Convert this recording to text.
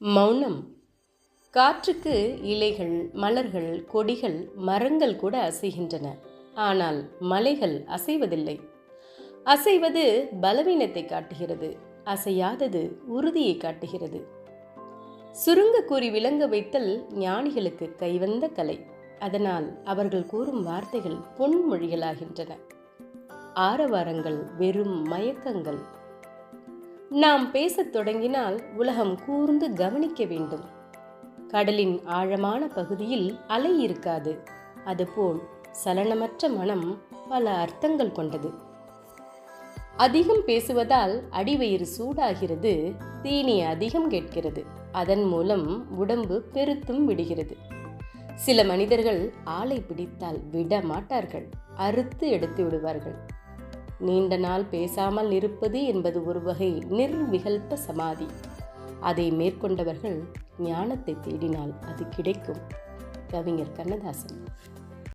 மௌனம். காற்றுக்கு இலைகள் மலர்கள் கொடிகள் மரங்கள் கூட அசைகின்றன. ஆனால் மலைகள் அசைவதில்லை. அசைவது பலவீனத்தை காட்டுகிறது. அசையாதது உறுதியை காட்டுகிறது. சுருங்க கூறி விளங்க வைத்தல் ஞானிகளுக்கு கைவந்த கலை. அதனால் அவர்கள் கூறும் வார்த்தைகள் பொன்மொழிகளாகின்றன. ஆரவாரங்கள் வெறும் மயக்கங்கள் நாம் பேசத் தொடங்கினால் உலகம் கூர்ந்து கவனிக்க வேண்டும். கடலின் ஆழமான பகுதியில் அலை இருக்காது. அதுபோல் சலனமற்ற மனம் பல அர்த்தங்கள் கொண்டது. அதிகம் பேசுவதால் அடிவயிறு சூடாகிறது தீனி அதிகம் கேட்கிறது. அதன் மூலம் உடம்பு பெருத்தும் விடுகிறது. சில மனிதர்கள் ஆளை பிடித்தால் விட மாட்டார்கள். அறுத்து எடுத்து விடுவார்கள். நீண்ட நாள் பேசாமல் இருப்பது என்பது ஒரு வகை நிர்விகல்ப சமாதி. அதை மேற்கொண்டவர்கள் ஞானத்தை தேடினால் அது கிடைக்கும். கவிஞர் கண்ணதாசன்.